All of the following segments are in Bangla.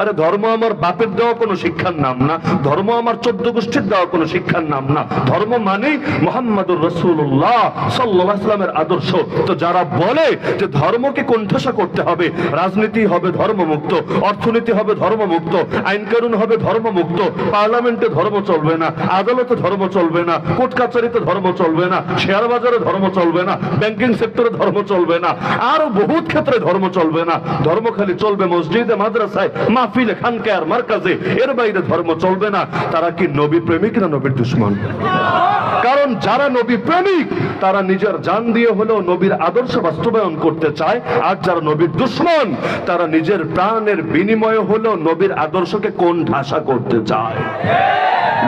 আরে ধর্ম আমার বাপের দেওয়া কোনো শিক্ষার নাম না। ধর্ম আমার চোদ্দ গোষ্ঠীর দেওয়া কোনো শিক্ষার নাম না। ধর্ম মানেই মোহাম্মদুর রসুল্লাহ সাল্লাহ ইসলামের আদর্শ। তো যারা বলে যে ধর্মকে কোণঠাসা করতে হবে, রাজনীতি হবে ধর্মমুক্ত, অর্থনীতি হবে ধর্মমুক্ত আইন কানুন হবে ধর্মমুক্ত, পার্লামেন্টে ধর্ম চলবে না, আদালতে ধর্ম চলবে না, কোর্ট কাছারিতে ধর্ম চলবে না, শেয়ার বাজারে ধর্ম চলবে না, ব্যাংকিং সেক্টরে ধর্ম চলবে না, আরও বহুত ক্ষেত্রে ধর্ম চলবে না। ধর্ম খালি চলবে মসজিদে, মাদ্রাসায় মাহফিলে খানকে আর মার্কাজে, এর বাইরে ধর্ম চলবে না। তারা কি নবী প্রেমিক না নবীর দুশ্মন? কারণ যারা নবী প্রেমিক, তারা নিজের যান দিয়ে হলেও নবীর আদর্শ বাস্তবায়ন করতে চায়। আর যারা নবীর দুশ্মন, তারা নিজের প্রাণের বিনিময়ে হলেও নবীর আদর্শকে কোন ঢাসা করতে চায়?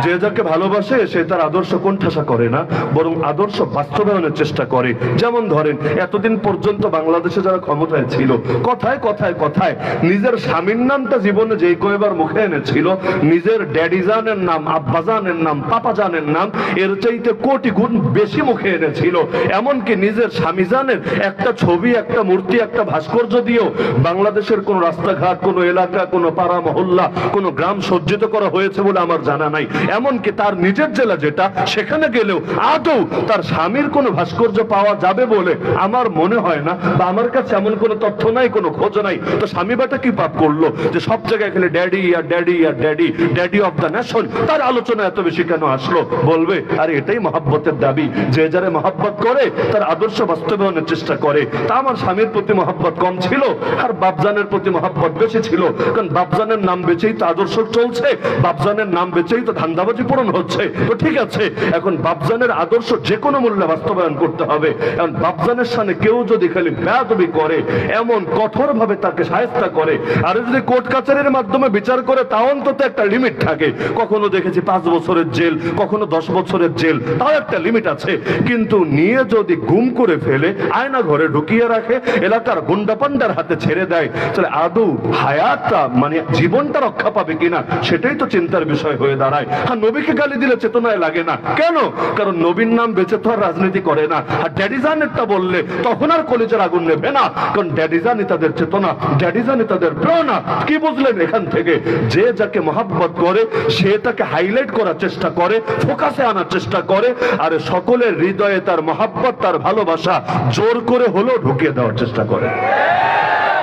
যে যাকে ভালোবাসে, সে তার আদর্শ কোণঠাসা করে না, বরং আদর্শ বাস্তবায়নের চেষ্টা করে। যেমন ধরেন, এতদিন পর্যন্ত বাংলাদেশে যারা ক্ষমতায় ছিল, কথায় কথায় কথায় নিজের স্বামীর নামটা জীবনে যেই কয়েবার মুখে এনেছিল, নিজের ড্যাডিজানের নাম আব্বাজানের নাম পাপাজানের নাম, এর চাইতে কোটি গুণ বেশি মুখে এনেছিল। এমনকি নিজের স্বামীজানের একটা ছবি, একটা মূর্তি, একটা ভাস্কর্য দিয়েও বাংলাদেশের কোন রাস্তাঘাট, কোন এলাকা, কোন পাড়া মহল্লা, কোন গ্রাম সজ্জিত করা হয়েছে বলে আমার জানা নাই। এমনকি তার নিজের জেলা যেটা, সেখানে গেলেও আদৌ তার স্বামীর কোনো ভাস্কর্য পাওয়া যাবে বলে আমার মনে হয় না, বা আমার কাছে এমন কোনো তথ্য নাই, কোনো খোঁজ নাই। তো স্বামী বাটা কি পাপ করল যে সব জায়গায় খেলে ড্যাডি আর daddy R daddy daddy of the nation তার আলোচনা এত বেশি কেন আসলো? বলবে, আরে, এটাই মহাব্বতের দাবি। যে যারা মহাব্বত করে, তার আদর্শ বাস্তবায়নের চেষ্টা করে। তা আমার স্বামীর প্রতি মহাব্বত কম ছিল, আর বাপজানের প্রতি মহাব্বত বেশি ছিল। কারণ বাপজানের নাম বেচেই তো আদর্শ চলছে, বাপজানের নাম বেচেই তো ধান্দাবাজি পূরণ হচ্ছে। তো ঠিক আছে, এখন বাপজানের আদর্শ যে কোনো মূল্যে বাস্তবায়ন করতে হবে। এখন বাপজানের সামনে কেউ যদি খালি বেয়াদবি করে, এমন কঠোর ভাবে তাকে সাহেস্তা করে, আর যদি কোর্ট কাচারের মাধ্যমে বিচার করে, তা অন্তত একটা লিমিট থাকে। কখনো দেখেছি পাঁচ বছরের জেল, কখনো দশ বছরের জেল, তাও একটা লিমিট আছে। কিন্তু নিয়ে যদি গুম করে ফেলে, আয়না ঘরে ঢুকিয়ে রাখে, এলাকার গুন্ডা পান্ডার হাতে ছেড়ে দেয়, তাহলে আদৌ হায়াতটা মানে জীবনটা রক্ষা পাবে কিনা, সেটাই তো চিন্তার বিষয় হয়ে দাঁড়ায়। আর নবীকে গালি দিলে চেতনায় লাগে না। কেন? কারণ নবীর নাম বেঁচে তো আর রাজনীতি করে না। আর ড্যাডিজানেরটা বললে তখন আর কলেজের আগুন নেবে না। কারণ ড্যাডিজানি তাদের চেতনা ড্যাডিজানি তাদের প্রেরণা কি বুঝলেন এখান থেকে? যে যাকে মহাব্বত করে, সে তাকে হাইলাইট করার চেষ্টা করে ফোকাসে আনার চেষ্টা করে। আর সকলের হৃদয়ে তার মহাব্বত, তার ভালোবাসা জোর করে হলেও ঢুকিয়ে দেওয়ার চেষ্টা করে।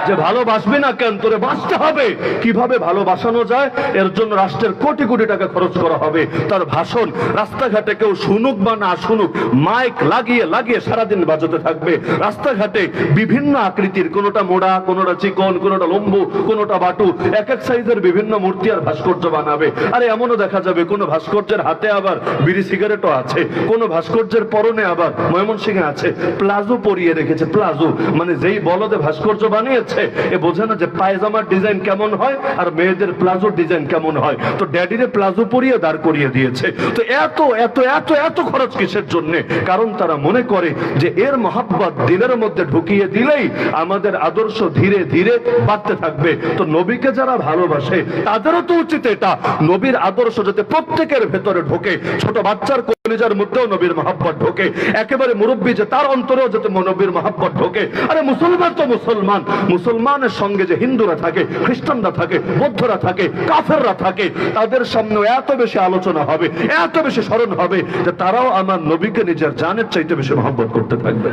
যে ভালোবাসবে না কেন, তোরে বাঁচতে হবে। কীভাবে ভালোবাসানো যায়? এর জন্য রাষ্ট্রের কোটি কোটি টাকা খরচ করা হবে। তার ভাষণ, রাস্তাঘাটে কেউ শুনুক বা না শুনুক, মাইক লাগিয়ে লাগিয়ে সারাদিন বাজাতে থাকবে। রাস্তাঘাটে বিভিন্ন আকৃতির, কোনোটা মোড়া, কোনোটা চিকন, কোনোটা লম্বু, কোনোটা বাটু, এক এক সাইজের বিভিন্ন মূর্তি আর ভাস্কর্য বানাবে। আরে, এমনও দেখা যাবে, কোনো ভাস্কর্যের হাতে আবার বিড়ি সিগারেটও আছে, কোনো ভাস্কর্যের পরনে আবার ময়মনসিংহে আছে। প্লাজো পরিয়ে রেখেছে, প্লাজো। মানে যেই বলদে ভাস্কর্য বানিয়েছে এ বোঝে না যে পায়জামার ডিজাইন কেমন হয় আর মেয়েদের প্লাজোর ডিজাইন কেমন হয়। তো ড্যাডিরে প্লাজো পরিয়ে দাঁড় করিয়ে দিয়েছে। তো এত এত এত এত খরচ কিসের জন্য? কারণ তারা মনে করে যে এর মহাব্বত দিলের মধ্যে ঢুকিয়ে দিলেই আমাদের আদর্শ ধীরে ধীরে বাড়তে থাকবে। তো নবীকে যারা ভালোবাসে, তাদেরও তো উচিত এটা। নবীর আদর্শ যাতে প্রত্যেকের ভেতরে ঢোকে, ছোট বাচ্চার কলিজার মধ্যেও নবীর মহাব্বত ঢোকে। একেবারে মুরব্বী যে তার অন্তরেও যাতে নবীর মহাব্বত ঢোকে। আরে মুসলমান তো মুসলমান মুসলমান। মুসলমানের সঙ্গে যে হিন্দুরা থাকে, খ্রিস্টানরা থাকে, বৌদ্ধরা থাকে, কাফেররা থাকে, তাদের সামনে এত বেশি আলোচনা হবে, এত বেশি স্মরণ হবে যে তারাও আমার নবীকে নিজের জানের চাইতে বেশি মহব্বত করতে থাকবে।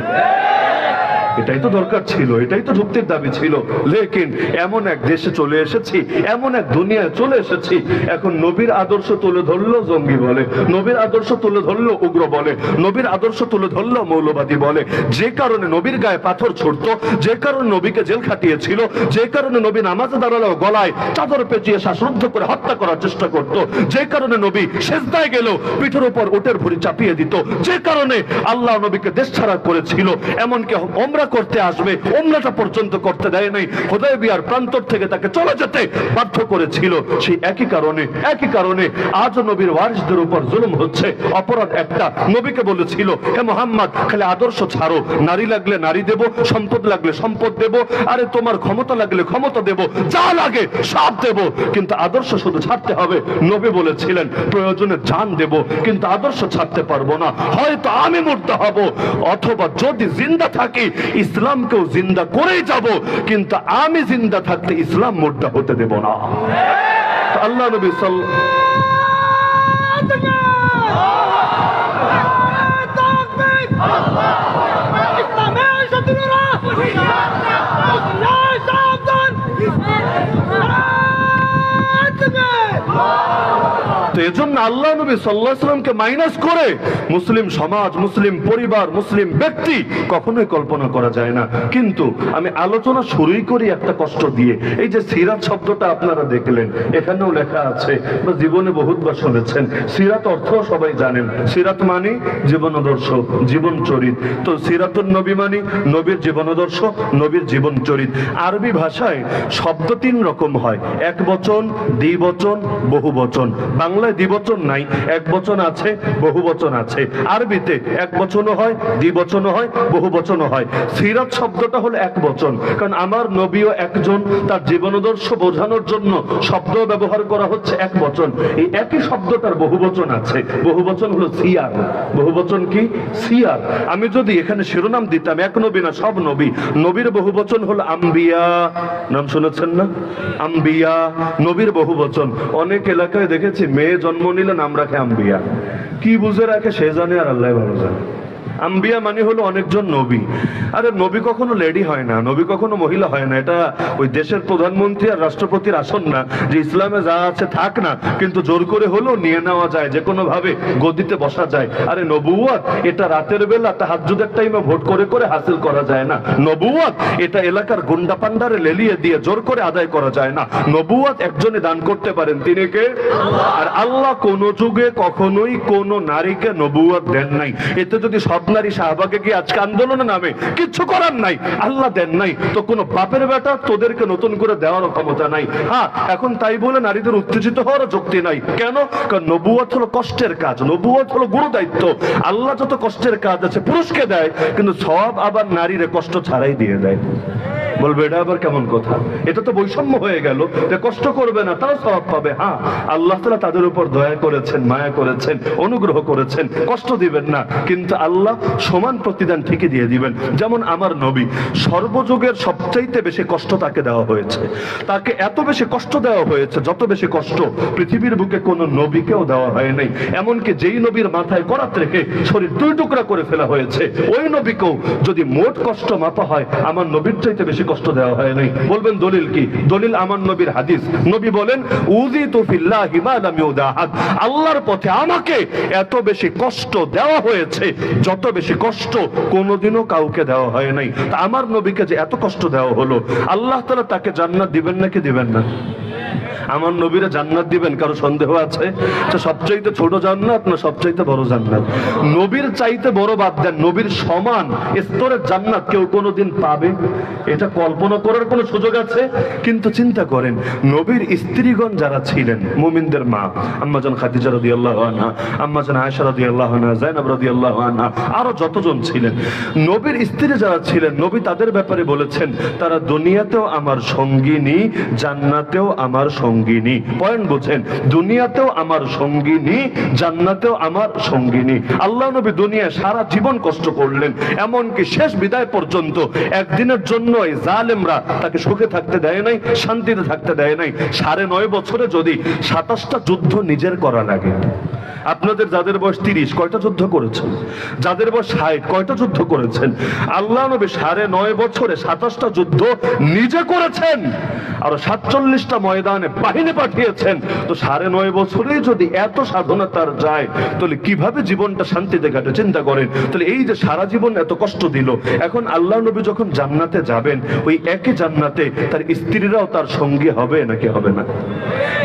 এটাই তো দরকার ছিল, এটাই তো যুক্তির দাবি ছিল। লেকিন এমন এক দেশে চলে এসেছি, এমন এক দুনিয়ায় চলে এসেছি, এখন নবীর আদর্শ তুলে ধরলো জঙ্গি বলে, নবীর আদর্শ তুলে ধরলো উগ্র বলে, নবীর আদর্শ তুলে ধরলো মৌলবাদী বলে। যে কারণে নবীর গায়ে পাথর ছুটতো, যে কারণে নবীকে জেল খাটিয়েছিল, যে কারণে নবী নামাজে দাঁড়াল গলায় চাদর পেঁচিয়ে শ্বাসরুদ্ধ করে হত্যা করার চেষ্টা করত, যে কারণে নবী শেষদায় গেল পিঠের উপর ওটের ভুড়ি চাপিয়ে দিত, যে কারণে আল্লাহ নবীকে দেশ ছাড়া করেছিল, এমনকি ওমরা করতে আসবে ওমরাটা পর্যন্ত করতে দেয় নাই। হোদায় বিয়ার প্রান্তর থেকে তাকে চলে যেতে বাধ্য করেছিল। সেই একই কারণে একই কারণে আজ নবীর ওয়ারিসদের উপর জুলুম হচ্ছে। অপরাধ একটা নবীকে বলেছিল, হে মোহাম্মদ, খালি আদর্শ ছাড়ো। নারী লাগলে নারী দেব, সম্পদ লাগলে সম্পদ দেব, আরে তোমার ক্ষমতা লাগলে ক্ষমতা দেব, যা লাগে সব দেব। কিন্তু আদর্শ শুধু ছাড়তে হবে। নবী বলেছিলেন, প্রয়োজনে জান দেব, কিন্তু আদর্শ ছাড়তে পারব না। হয়তো আমি মরতে হব, অথবা যদি জিন্দা থাকি ইসলামকেও জিন্দা করেই যাব, কিন্তু আমি জিন্দা থাকলে ইসলাম মোর্দা হতে দেব না। আল্লাহ নবী সাল এজন্য আল্লাহ নবী সাল্লাহ সাল্লামকে মাইনাস করে মুসলিম সমাজ, মুসলিম পরিবার, মুসলিম ব্যক্তি কখনোই কল্পনা করা যায় না। কিন্তু আমি আলোচনা শুরুই করি একটা কষ্ট দিয়ে। এই যে সিরাত শব্দটা আপনারা দেখলেন, এখানেও লেখা আছে, বা জীবনে বহুতবার শুনেছেন, সিরাত অর্থ সবাই জানেন। সিরাত মানে জীবনাদর্শ, জীবন চরিত। তো সিরাতুন নবী মানে নবীর জীবনাদর্শ, নবীর জীবন চরিত। আরবি ভাষায় শব্দ তিন রকম হয়, এক বচন দ্বিবচন বহু বচন। বাংলায় দ্বিবচন নাই, এক বচন আছে, বহু বচন আছে। আরবিতে এক বচনও হয় দ্বিবচনও হয়, বহু বচনও হয়। সিরাত শব্দটা হলো এক বচন, কারণ আমার নবীও একজন, তার জীবনাদর্শ বোঝানোর জন্য শব্দ ব্যবহার করা হচ্ছে এক বচন। এই একই শব্দটার বহু বচন আছে। বহু বচন হলো সিয়ার। বহু বচন কি? সিয়ার। আমি যদি এখানে শিরোনাম দিতাম, এক নবী না, সব নবী। নবীর বহু বচন হলো আম্বিয়া। নাম শুনেছেন না? আম্বিয়া, নবীর বহু বচন। অনেক এলাকায় দেখেছি, মেয়ে জন্ম নিলেন আমরা আম্বিয়া কি বুঝে রাখে সে জানে আর আল্লাহ ভালো জানে। আম্বিয়া মানে হলো অনেকজন নবী। আরে নবী কখনো লেডি হয় না, নবী কখনো মহিলা হয় না। এটা ওই দেশের প্রধানমন্ত্রী আর রাষ্ট্রপতির আসন না, যে ইসলামে যা আছে থাক না, কিন্তু জোর করে হলেও নিয়ে নেওয়া যায়, যে কোনো ভাবে গদিতে বসা যায়। আরে নবুয়াত এটা রাতের বেলা তাহাজ্জুদের টাইমে ভোট করে করে হাসিল করা যায় না। নবুয়াত এটা এলাকার গুন্ডা পান্ডারে লেলিয়ে দিয়ে জোর করে আদায় করা যায় না। নবুয়াত একজনে দান করতে পারেন, তিনি কে? আর আল্লাহ কোন যুগে কখনোই কোন নারীকে নবুয়াত দেন নাই। এতে যদি সব নারী সাহবাগে গিয়ে আজকে আন্দোলনে নামে। কিচ্ছু করার নাই। আল্লাহ দেন নাই। তো কোনো বাপের বেটা তোদেরকে নতুন করে দেওয়ার ক্ষমতা নাই। হ্যাঁ এখন তাই বলে নারীদের উত্তেজিত হওয়ার যুক্তি নাই। কেন? কারণ নবুয়াত হলো কষ্টের কাজ। নবুয়াত হলো গুরু দায়িত্ব। আল্লাহ যত কষ্টের কাজ আছে পুরুষকে দেয়, কিন্তু সব আবার নারীরে কষ্ট ছাড়াই দিয়ে দেয়। বলবে, এটা আবার কেমন কথা? এটা তো বৈষম্য হয়ে গেল। যে কষ্ট করবে না, তাও সব পাবে। হ্যাঁ আল্লাহ তালা তাদের উপর দয়া করেছেন, মায়া করেছেন, অনুগ্রহ করেছেন, কষ্ট দিবেন না। কিন্তু আল্লাহ সমান প্রতিদান ঠিকই দিয়ে দিবেন। যেমন আমার নবী, সর্বযুগের সবচাইতে বেশি কষ্ট তাকে দেওয়া হয়েছে। তাকে এত বেশি কষ্ট দেওয়া হয়েছে, যত বেশি কষ্ট পৃথিবীর বুকে কোনো নবীকেও দেওয়া হয় নাই। এমনকি যেই নবীর মাথায় করাত রেখে শরীর দুই টুকরা করে ফেলা হয়েছে, ওই নবীকেও যদি মোট কষ্ট মাপা হয়, আমার নবীর চাইতে বেশি কষ্ট দেওয়া হয় নাই। বলবেন দলিল কি? দলিল আমার নবীর হাদিস। নবী বলেন উজি তো ফিল্লাহি মা লাম ইউদাহাদ আল্লাহর পথে আমাকে এত বেশি কষ্ট দেওয়া হয়েছে, যত বেশি কষ্ট কোনোদিনও কাউকে দেওয়া হয় নাই। আমার নবীকে যে এত কষ্ট দেওয়া হলো, আল্লাহ তালা তাকে জান্নাত দিবেন নাকি দিবেন না? আমার নবীরা জান্নাত দিবেন, কারও সন্দেহ আছে? তো সবচাইতে ছোট জান্নাত না সবচাইতে বড় জান্নাত? নবীর চাইতে বড় বাদ দেন, নবীর সমান স্তরের জান্নাত কেউ কোনোদিন পাবে? এটা কল্পনা করার কোনো সুযোগ আছে? কিন্তু চিন্তা করেন, নবীর স্ত্রীগণ যারা ছিলেন, মুমিনদের মা, আম্মাজান খাদিজা রাদিয়াল্লাহু আনহা, আম্মাজান আয়েশা রাদিয়াল্লাহু আনহা যায়নাব রাদিয়াল্লাহু আনহা, আরও যতজন ছিলেন, নবীর স্ত্রী যারা ছিলেন, নবী তাদের ব্যাপারে বলেছেন, তারা দুনিয়াতেও আমার সঙ্গিনী, জান্নাতেও আমার সঙ্গিনী। পয়েন্ট বুঝেন দুনিয়াতেও আমার সঙ্গিনী, জান্নাতেও আমার সঙ্গিনী। আল্লাহ নবী দুনিয়ায় সারা জীবন কষ্ট করলেন, এমনকি শেষ বিদায় পর্যন্ত একদিনের জন্য এই জালেমরা তাকে সুখে থাকতে দেয় নাই, শান্তিতে থাকতে দেয় নাই। সাড়ে নয় বছরে যদি সাতাশটা যুদ্ধ নিজের করা লাগে। আপনাদের যাদের বয়স তিরিশ, কয়টা যুদ্ধ করেছেন? যাদের বয়স ষাট, কয়টা যুদ্ধ করেছেন? আল্লাহ নবী সাড়ে নয় বছরে সাতাশটা যুদ্ধ নিজে করেছেন। আর সাতচল্লিশটা ময়দানে বাহিনী পাঠিয়েছেন। তো সাড়ে নয় বছরেই যদি এত সাধনা তার যায়, তাহলে কীভাবে জীবনটা শান্তিতে কাটে? চিন্তা করেন। তাহলে এই যে সারা জীবন এত কষ্ট দিল, এখন আল্লাহ নবী যখন জান্নাতে যাবেন, ওই একই জান্নাতে তার স্ত্রীরাও তার সঙ্গী হবে নাকি হবে না?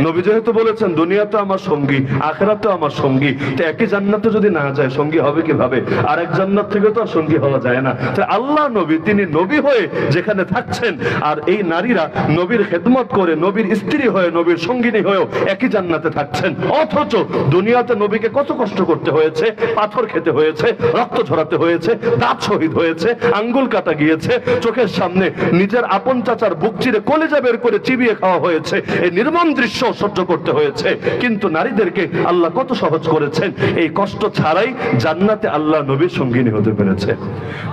নবী যেহেতু বলেছেন, দুনিয়াতে আমার সঙ্গী, আখেরাতে আমার সঙ্গী, তো একই জান্নাতে যদি না যায়, সঙ্গী হবে কীভাবে? আর এক জান্নাত থেকে তো আর সঙ্গী হওয়া যায় না। তো আল্লাহ নবী, তিনি নবী হয়ে যেখানে থাকছেন, আর এই নারীরা নবীর খেদমত করে, নবীর স্ত্রী হয়ে নবীর সঙ্গিনী হয়েও একই জান্নাতে থাকছেন। অথচ দুনিয়াতে নবীকে কত কষ্ট করতে হয়েছে, পাথর খেতে হয়েছে, রক্ত ঝরাতে হয়েছে, দাঁত শহীদ হয়েছে, আঙ্গুল কাটা গিয়েছে, চোখের সামনে নিজের আপন চাচার বুক চিরে কলেজা বের করে চিবিয়ে খাওয়া হয়েছে এই নির্মম দৃশ্য সহ্য করতে হয়েছে। কিন্তু নারীদেরকে আল্লাহ কত সহজ করেছেন, এই কষ্ট ছাড়াই জান্নাতে আল্লাহ নবীর সঙ্গিনী হতে পেরেছে।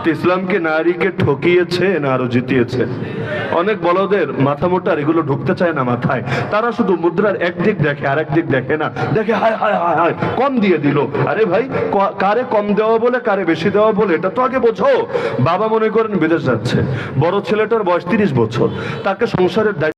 তো ইসলামকে নারীকে ঠকিয়েছে না আরও জিতিয়েছে অনেক বলদের মাথা মোটার এগুলো ঢুকতে চায় না মাথায়। তারা শুধু মুদ্রার একদিক দেখে আর একদিক দেখে না। দেখে হায় হায় হায় হায়, কম দিয়ে দিল। আরে ভাই কারে কম দেওয়া বলে, কারে বেশি দেওয়া বলে, এটা তো আগে বোঝো। বাবা মনে করেন বিদেশ যাচ্ছে। বড় ছেলেটার বয়স তিরিশ বছর। তাকে সংসারের দায়িত্ব